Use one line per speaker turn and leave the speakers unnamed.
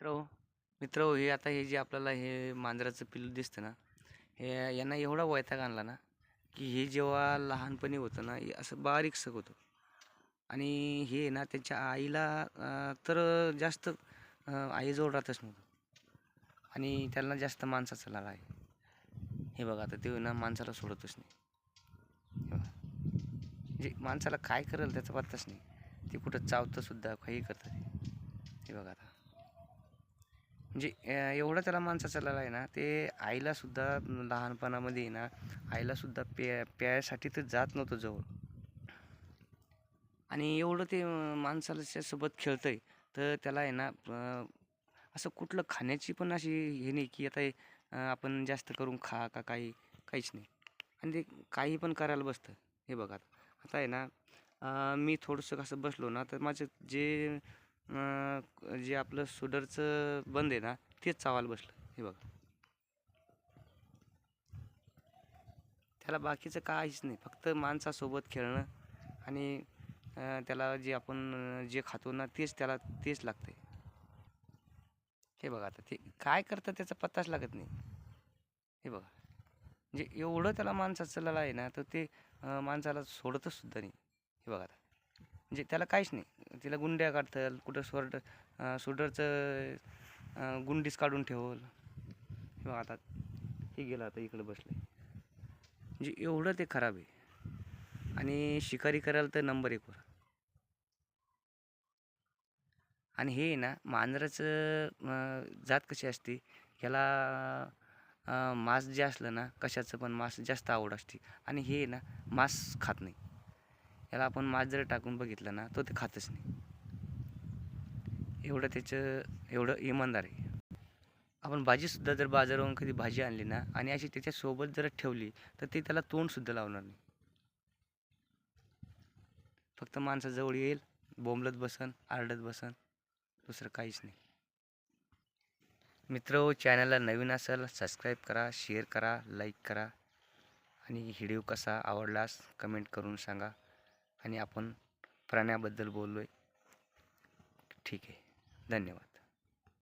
मित्र हो. मित्र हो, हे आता हे जे आपल्याला हे मांजराचं पिल्लू दिसतं ना हे यांना एवढा वैताग आणला ना की हे जेव्हा लहानपणी होतं ना हे असं बारीकसं होतं. आणि हे ना त्यांच्या आईला तर जास्त आईजवळ राहतच नव्हतं. आणि त्यांना जास्त माणसाचा लाला आहे. हे बघा आता ते ना माणसाला सोडतच नाही. जे म्हणजे माणसाला काय करेल त्याचा पत्ताच नाही. ते कुठं चावतंसुद्धा काही करतं ते हे बघा आता. म्हणजे एवढं त्याला माणसाचा लाला आहे ना ते आईलासुद्धा लहानपणामध्ये ना आईलासुद्धा प्या प्यायसाठी तर जात नव्हतं जवळ. आणि एवढं ते अं, सोबत खेळतं आहे तर त्याला आहे ना असं कुठलं खाण्याची पण अशी हे नाही की आता आपण जास्त करून खा का काही काहीच नाही. आणि ते काही पण करायला बसतं. हे बघा आता. आता आहे ना मी थोडंसं कसं बसलो ना तर माझं जे जे आपलं सुडरचं बंद आहे ना तेच चावायला बसलं. हे बघा. त्याला बाकीचं काहीच नाही. फक्त माणसासोबत खेळणं आणि त्याला जे आपण जे खातो ना तेच त्याला तेच लागतंय. हे बघा आता ते काय करतं त्याचा पत्ताच लागत नाही. हे बघा. म्हणजे एवढं त्याला माणसाचं लळा आहे ना तर ते माणसाला सोडतच सुद्धा नाही. हे बघा आता. म्हणजे त्याला काहीच नाही. तिला गुंड्या काढतं कुठं स्वर्ड सुडरचं गुंडीस गुंडीच काढून ठेवल. किंवा आता हे गेलं आता इकडं बसलं म्हणजे एवढं ते खराब आहे. आणि शिकारी करायला तर नंबर एकवर आणि हे ना मांजराचं जात कशी असते? ह्याला मांस जे असलं ना कशाचं पण मांस जास्त आवड असते. आणि हे ना मांस खात नाही. याला आपण मास जर टाकून बघितलं ना तो ते खातच नाही. एवढं त्याचं एवढं इमानदार आहे. आपण भाजीसुद्धा जर बाजारावरून कधी भाजी आणली ना आणि अशी त्याच्यासोबत जर ठेवली तर ते त्याला तोंडसुद्धा लावणार नाही. फक्त माणसाजवळ येईल बोंबलत बसन आरडत बसन दुसरं काहीच नाही. मित्र चॅनलला नवीन असेल सबस्क्राईब करा शेअर करा लाईक करा आणि व्हिडिओ कसा आवडलास कमेंट करून सांगा. आणि आपण प्राण्याबद्दल बोललो आहे ठीक आहे. धन्यवाद.